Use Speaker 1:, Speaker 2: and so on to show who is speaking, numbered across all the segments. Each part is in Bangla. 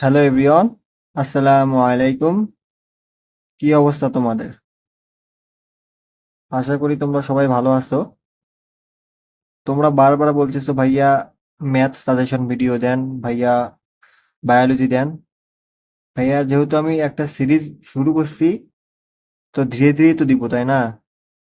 Speaker 1: হ্যালো এভরিওয়ান আসসালামু আলাইকুম কি অবস্থা তোমাদের? আশা করি তোমরা সবাই ভালো আছো। তোমরা বারবার বলতেছো, ভাইয়া ম্যাথ সাজেশন ভিডিও দেন, ভাইয়া বায়োলজি দেন। ভাইয়া, যেহেতু আমি একটা সিরিজ শুরু করছি, তো ধীরে ধীরে তো দিব, তাই না?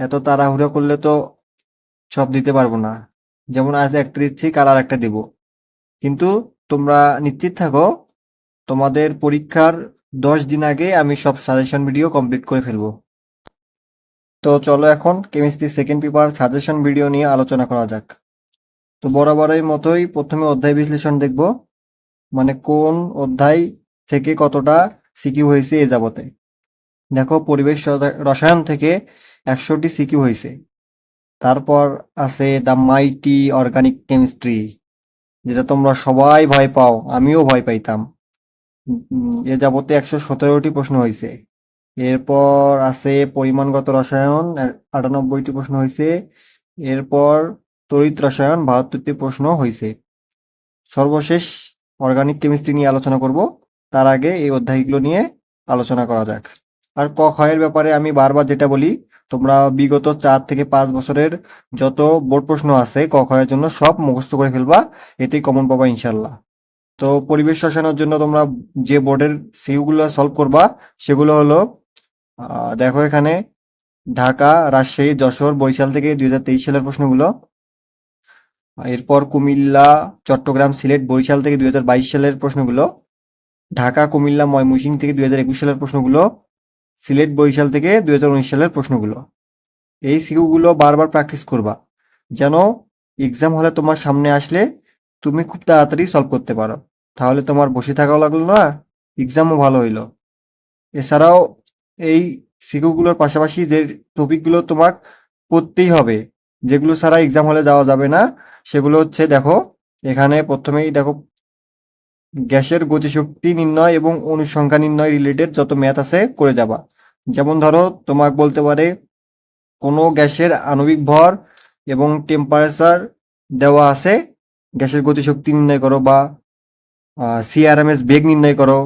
Speaker 1: এত তাড়াহুড়া করলে তো সব দিতে পারব না। যেমন আজ একটা দিচ্ছি, কাল আর একটা দিব। কিন্তু তোমরা নিশ্চিত থাকো তোমাদের পরীক্ষার দশ দিন আগে আমি সব সাজেশন ভিডিও কমপ্লিট করে ফেলব। তো চলো এখন chemistry second paper suggestion video নিয়ে আলোচনা করা যাক। তো বরাবরের মতোই প্রথমে অধ্যায় বিশ্লেষণ দেখব মানে কোন অধ্যায় থেকে কতটা সিকিউ হয়েছে এ যাবতে। দেখো, পরিবেশ রসা- রসায়ন থেকে একশোটি সিকিউ হয়েছে। তারপর আছে দ্য মাইটি অর্গানিক কেমিস্ট্রি যেটা তোমরা সবাই ভয় পাও, আমিও ভয় পাইতাম। এ যাবতে একশো সতেরোটি প্রশ্ন হয়েছে এরপর আছে পরিমাণগত রসায়ন আটানব্বইটি প্রশ্ন হয়েছে এরপর তড়িৎ রসায়ন, বাহাত্তরটি প্রশ্ন হয়েছে সর্বশেষ অর্গানিক কেমিস্ট্রি নিয়ে আলোচনা করব। তার আগে এই অধ্যায়গুলো নিয়ে আলোচনা করা যাক। আর ক ক্ষয়ের ব্যাপারে আমি বারবার যেটা বলি, তোমরা বিগত চার থেকে পাঁচ বছরের যত বোর্ড প্রশ্ন আছে, ক ক্ষয়ের জন্য সব মুখস্থ করে ফেলবা, এতেই কমন পাবা ইনশাল্লাহ তো পরিবেশ রসায়নের জন্য তোমরা যে বোর্ডের সিইউগুলো সলভ করবা, সেগুলো হলো দেখো এখানে, ঢাকা, রাজশাহী, যশোর, বরিশাল থেকে দুই হাজার তেইশ সালের প্রশ্নগুলো। এরপর কুমিল্লা, চট্টগ্রাম, সিলেট, বরিশাল থেকে দুই হাজার বাইশ সালের প্রশ্নগুলো। ঢাকা, কুমিল্লা, ময়মনসিংহ থেকে দুই হাজার একুশ সালের প্রশ্নগুলো। সিলেট, বরিশাল থেকে দুই হাজার উনিশ সালের প্রশ্নগুলো। এই সিকিউগুলো বারবার প্র্যাকটিস করবা। যেন এক্সাম হলে তোমার সামনে আসলে তুমি খুব তাড়াতাড়ি সলভ করতে পারো। তাহলে তোমার বসে থাকাও লাগল না এক্সামও ভালো হইল। এছাড়াও এই সিকিউগুলোর পাশাপাশি যে টপিকগুলো তোমার পড়তেই হবে, যেগুলো ছাড়া এক্সাম হলে যাওয়া যাবে না, সেগুলো হচ্ছে দেখো, এখানে প্রথমেই দেখো, গ্যাসের গতিশক্তি নির্ণয় এবং অনুসংখ্যা নির্ণয় রিলেটেড যত ম্যাথ আছে করে যাবা। যেমন ধরো, তোমাকে বলতে পারে, কোনো গ্যাসের আণবিক ভর এবং টেম্পারেচার দেওয়া আছে গ্যাসের গতিশক্তি নির্ণয় করো বা সিআরএমএস বেগ নির্ণয় করো।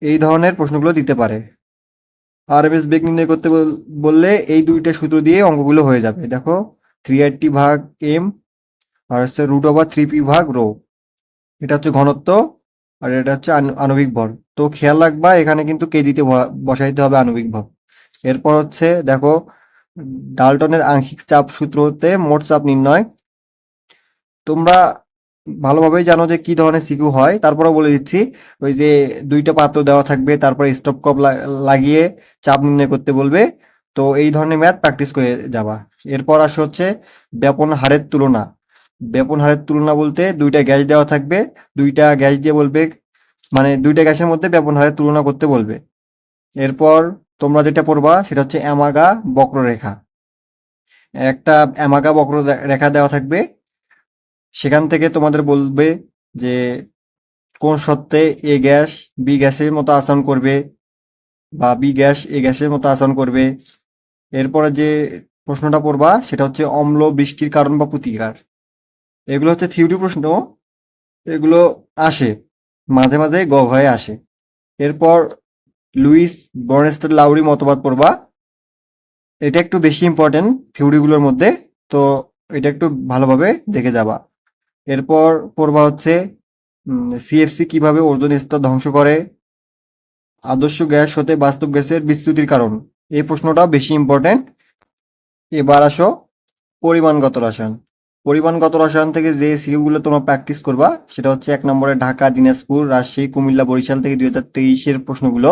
Speaker 1: এই ধরনের প্রশ্নগুলো দিতে পারে। আরএমএস বেগ নির্ণয় করতে বললে এই দুইটা সূত্র দিয়ে অঙ্কগুলো হয়ে যাবে। দেখো থ্রি এইটটি ভাগ এম আর হচ্ছে রুট ওভার থ্রি পি ভাগ রো এটা হচ্ছে ঘনত্ব আর এটা হচ্ছে আণ- আণবিক ভর। তো খেয়াল রাখবা, এখানে কিন্তু কেজিতে বসাইতে হবে আণবিক ভর। এরপর হচ্ছে, দেখো, ডাল্টনের আংশিক চাপ সূত্রতে মোট চাপ নির্ণয় তোমরা ভালোভাবেই জানো যে কি ধরনের সিকিউ হয়। তারপরে বলে দিচ্ছি, ওই যে দুইটা পাত্র দেওয়া থাকবে, তারপরে স্টপ কপ লাগিয়ে চাপ নির্ণয় করতে বলবে। তো এই ধরনের ম্যাথ প্র্যাকটিস করে যাবা। এরপর আসে হচ্ছে ব্যাপন হারের তুলনা। ব্যাপন হারের তুলনা বলতে দুইটা গ্যাস দেওয়া থাকবে, দুইটা গ্যাস দিয়ে বলবে মানে দুইটা গ্যাসের মধ্যে ব্যাপন হারের তুলনা করতে বলবে। এরপর তোমরা যেটা পড়বা, সেটা হচ্ছে অ্যামাগা বক্ররেখা। একটা অ্যামাগা বক্ররেখা দেওয়া থাকবে সেখান থেকে তোমাদের বলবে যে কোন সত্ত্বে এ গ্যাস বি গ্যাসের মতো আচরণ করবে বা বি গ্যাস এ গ্যাসের মতো আচরণ করবে। এরপরে যে প্রশ্নটা পড়বা, সেটা হচ্ছে অম্ল, বৃষ্টির কারণ বা প্রতিকার। এগুলো হচ্ছে থিওরি প্রশ্ন। এগুলো আসে, মাঝে মাঝে গ হয়ে আসে। এরপর লুইস বর্নেস্টার লাউরি মতবাদ পড়বা। এটা একটু বেশি ইম্পর্টেন্ট থিওরিগুলোর মধ্যে, তো এটা একটু ভালোভাবে দেখে যাবা। এরপর পড়বা হচ্ছে সিএফসি কীভাবে ওজোন স্তর ধ্বংস করে? আদর্শ গ্যাস হতে বাস্তব গ্যাসের বিচ্যুতির কারণ। এই প্রশ্নটা বেশি ইম্পর্টেন্ট এবার আসো পরিমাণগত রসায়ন। পরিমাণগত রসায়ন থেকে যে সিকিউগুলো তোমরা প্র্যাকটিস করবা, সেটা হচ্ছে এক নম্বরে ঢাকা, দিনাজপুর, রাজশাহী, কুমিল্লা, বরিশাল থেকে দুই হাজার তেইশের প্রশ্নগুলো।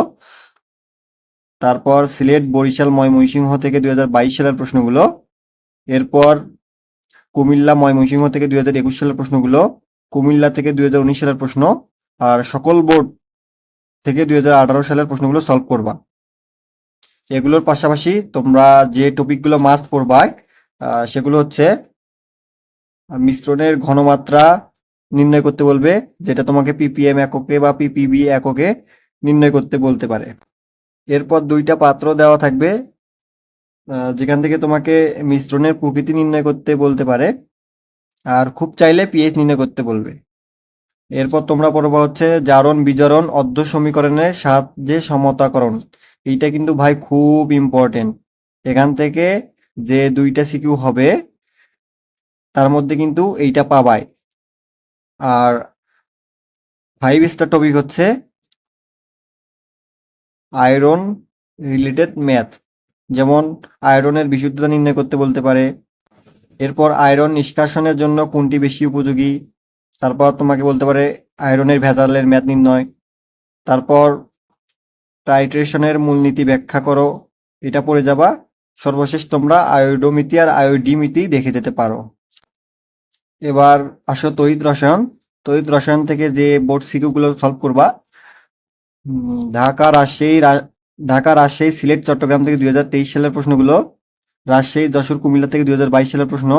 Speaker 1: তারপর সিলেট, বরিশাল, ময়মনসিংহ থেকে দুই হাজার বাইশ সালের প্রশ্নগুলো। এরপর কুমিল্লা, ময়মনসিংহ থেকে দুই হাজার একুশ সালের প্রশ্নগুলো, কুমিল্লা থেকে দুই হাজার উনিশ সালের প্রশ্ন, আর সকল বোর্ড থেকে দুই হাজার আঠারো সালের প্রশ্নগুলো সলভ করবা। এগুলোর পাশাপাশি তোমরা যে টপিকগুলো মাস্ট পড়বা সেগুলো হচ্ছে মিশ্রণের ঘনমাত্রা নির্ণয় করতে বলবে, যেটা তোমাকে পিপিএম এককে বা পিপিবি এককে নির্ণয় করতে বলতে পারে। এরপর দুইটা পাত্র দেওয়া থাকবে যেখান থেকে তোমাকে মিশ্রণের প্রকৃতি নির্ণয় করতে বলতে পারে, আর খুব চাইলে পিএইচ নির্ণয় করতে বলবে। এরপর তোমরা পড়বা হচ্ছে জারণ, বিজারণ, অর্ধ সমীকরণের সাহায্যে সমতাকরণ। এইটা কিন্তু ভাই খুব ইম্পর্টেন্ট এখান থেকে যে দুইটা সিকিউ হবে, তার মধ্যে কিন্তু এইটা পাবাই। আর ফাইভ স্টার টপিক হচ্ছে আয়রন রিলেটেড ম্যাথ যেমন আয়রনের বিশুদ্ধতা নির্ণয় করতে বলতে পারে। এরপর আয়রন নিষ্কাশনের জন্য কোনটি বেশি উপযোগী? তারপর তোমাকে বলতে পারে আয়রনের ভেজালের ম্যাথ নির্ণয়। তারপর টাইট্রেশনের মূলনীতি ব্যাখ্যা করো। এটা পড়ে যাবা। সর্বশেষ তোমরা আয়োডোমিতি আর আয়োডিমিতি দেখে যেতে পারো। এবার আসো তড়িৎ রসায়ন। তড়িৎ রসায়ন থেকে যে বোর্ড সিকিউগুলো সলভ করবা ঢাকা রাজশাহী ঢাকা, রাজশাহী, সিলেট, চট্টগ্রাম থেকে দুই হাজার তেইশ সালের প্রশ্নগুলো। রাজশাহী, যশোর, কুমিল্লা থেকে দুই হাজার বাইশ সালের প্রশ্ন।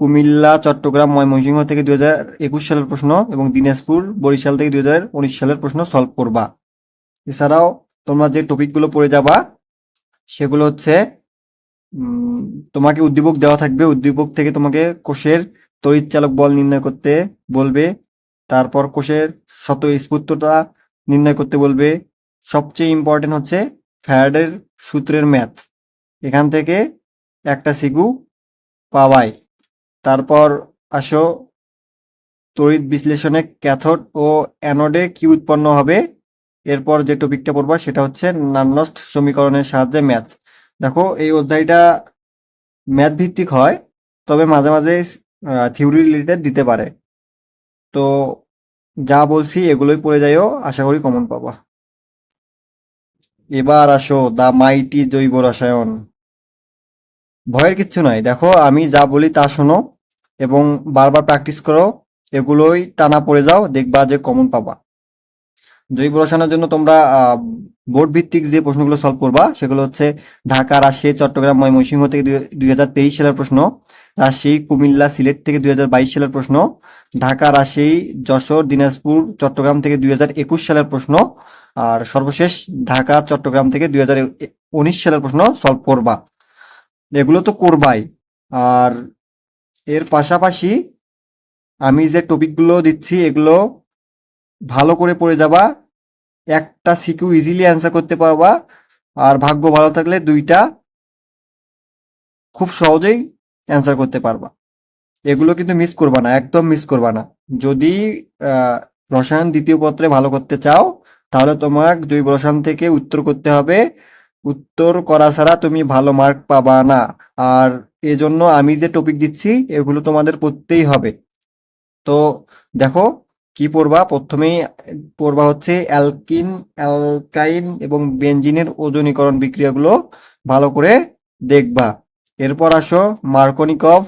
Speaker 1: কুমিল্লা, চট্টগ্রাম, ময়মনসিংহ থেকে দুই হাজার একুশ সালের প্রশ্ন এবং দিনাজপুর, বরিশাল থেকে দুই হাজার উনিশ সালের প্রশ্ন সলভ করবা। এছাড়াও তোমরা যে টপিকগুলো পড়ে যাবা, সেগুলো হচ্ছে তোমাকে উদ্দীপক দেওয়া থাকবে। উদ্দীপক থেকে তোমাকে কোষের তড়িৎ চালক বল নির্ণয় করতে বলবে। তারপর কোষের শত স্ফূর্ততা নির্ণয় করতে বলবে। সবচেয়ে ইম্পর্টেন্ট হচ্ছে ফ্যারাডের সূত্রের ম্যাথ এখান থেকে একটা সিগু পাওয়াই। তারপর আসো, তড়িৎ বিশ্লেষণে ক্যাথোড ও অ্যানোডে কি উৎপন্ন হবে? এরপর যে টপিকটা পড়বা সেটা হচ্ছে নান্নস্ট সমীকরণের সাহায্যে ম্যাথ দেখো, এই অধ্যায়টা ম্যাথ ভিত্তিক হয়, তবে মাঝে মাঝে থিওরি রিলেটেড দিতে পারে। তো যা বলছি এগুলোই পড়ে যাইও, আশা করি কমন পাবা। এবার আসো দা মাইটি জৈব রসায়ন। ভয়ের কিচ্ছু নাই। দেখো, আমি যা বলি তা শোনো এবং বারবার প্র্যাকটিস করো, এগুলোই টানা পড়ে যাও, দেখবা যে কমন পাবা। জৈব রসায়নের জন্য তোমরা বোর্ড ভিত্তিক যে প্রশ্নগুলো সলভ করবা, সেগুলো হচ্ছে ঢাকা, রাজশাহী, চট্টগ্রাম, ময়মনসিংহ থেকে দুই হাজার তেইশ সালের প্রশ্ন, রাজশাহী, কুমিল্লা, সিলেট থেকে দুই হাজার বাইশ সালের প্রশ্ন, ঢাকা, রাজশাহী, যশোর, দিনাজপুর, চট্টগ্রাম থেকে দুই হাজার একুশ সালের প্রশ্ন আর সর্বশেষ ঢাকা, চট্টগ্রাম থেকে দুই হাজার উনিশ সালের প্রশ্ন সলভ করবা। এগুলো তো করবাই। আর এর পাশাপাশি আমি যে টপিকগুলো দিচ্ছি, এগুলো ভালো করে পড়ে যাবা। একটা সিকিউ ইজিলি অ্যান্সার করতে পারবা। আর ভাগ্য ভালো থাকলে দুইটা খুব সহজেই অ্যান্সার করতে পারবা। এগুলো কিন্তু মিস করবা না, একদম মিস করবা না। যদি রসায়ন দ্বিতীয় পত্রে ভালো করতে চাও তাহলে তোমার জৈব রসায়ন থেকে উত্তর করতে হবে। উত্তর করা ছাড়া তুমি ভালো মার্ক পাবা না। আর এজন্য আমি যে টপিক দিচ্ছি, এগুলো তোমাদের পড়তেই হবে। তো দেখো, কি পড়বা? প্রথমেই পড়বা হচ্ছে অ্যালকিন, অ্যালকাইন এবং বেনজিনের ওজনীকরণ বিক্রিয়াগুলো ভালো করে দেখবা। এরপর আসো মার্কনিকভ,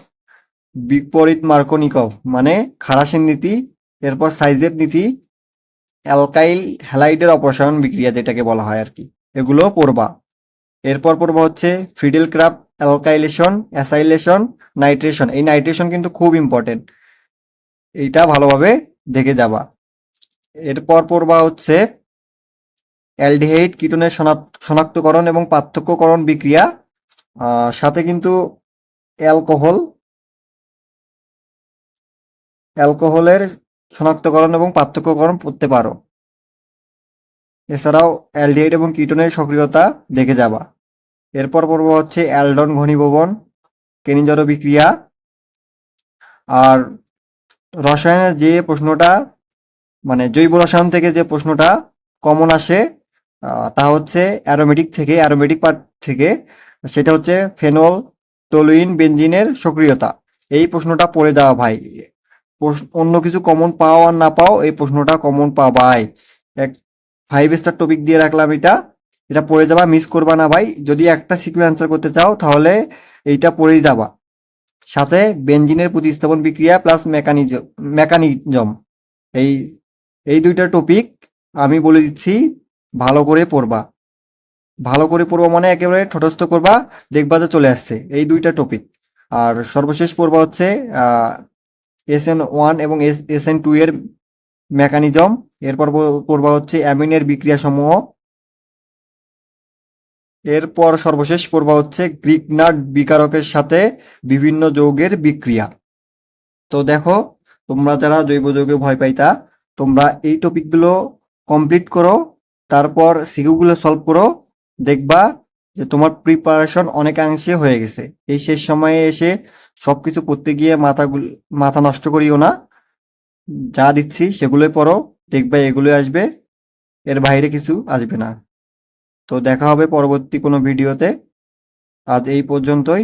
Speaker 1: বিপরীত মার্কনিকভ মানে খারাসের নীতি। এরপর সাইজের নীতি। অ্যালকাইল হ্যালাইডের অপসারণ বিক্রিয়া যেটাকে বলা হয় আর কি, এগুলো পড়বা। এরপর পড়বা হচ্ছে Friedel Crafts alkylation, acylation, nitration. এই নাইট্রেশন কিন্তু খুব ইম্পর্টেন্ট এইটা ভালোভাবে দেখে যাবা। এরপর পড়বা হচ্ছে অ্যালডিহাইড কিটোনের শনাক- শনাক্তকরণ এবং পার্থক্যকরণ বিক্রিয়া। সাথে কিন্তু অ্যালকোহল, অ্যালকোহলের শনাক্তকরণ এবং পার্থক্যকরণ পড়তে পারো। এছাড়াও অ্যালডিহাইড এবং কিটোনের সক্রিয়তা দেখে যাবা। এরপর পর্ব হচ্ছে অ্যালডন ঘনীভবন কেনিজর বিক্রিয়া আর রসায়নের যে প্রশ্নটা মানে জৈব রসায়ন থেকে যে প্রশ্নটা কমন আসে তা হচ্ছে অ্যারোমেটিক থেকে, অ্যারোমেটিক পার্ট থেকে, সেটা হচ্ছে ফেনল, টলুইন বেঞ্জিনের সক্রিয়তা। এই প্রশ্নটা পড়ে যাওয়া ভাই। অন্য কিছু কমন পাও আর না পাও, এই প্রশ্নটা কমন পাবাই। এক ফাইভ স্টার টপিক দিয়ে রাখলাম এটা। এটা পড়ে যাবা মিস করবা না ভাই। যদি একটা সিকিউ অ্যান্সার করতে চাও, তাহলে এইটা পড়েই যাবা। সাথে বেঞ্জিনের প্রতিস্থাপন বিক্রিয়া প্লাস মেকানিজম মেকানিজম এই এই দুইটা টপিক আমি বলে দিচ্ছি, ভালো করে পড়বা। ভালো করে পড়বা মানে একেবারে ঠটস্থ করবা, দেখবা যে চলে আসছে। এই দুইটা টপিক আর সর্বশেষ পড়বা হচ্ছে এস এন ওয়ান এবং এস এস এন টু এর মেকানিজম এরপর পড়বা হচ্ছে অ্যামিনের বিক্রিয়া সমূহ এরপর সর্বশেষ পড়বা হচ্ছে গ্রিকনাট বিকারকের সাথে বিভিন্ন যৌগের বিক্রিয়া। তো দেখো, তোমরা যারা জৈব যৌগে ভয় পাইতা, তোমরা এই টপিকগুলো কমপ্লিট করো, তারপর সিকিউগুলো সলভ করো, দেখবা যে তোমার প্রিপারেশন অনেকাংশে হয়ে গেছে। এই শেষ সময়ে এসে সবকিছু পড়তে গিয়ে মাথাগুলো, মাথা নষ্ট করিও না। যা দিচ্ছি সেগুলোই পড়ো, দেখবে এগুলো আসবে, এর বাইরে কিছু আসবে না। তো দেখা হবে পরবর্তী কোনো ভিডিওতে। আজ এই পর্যন্তই।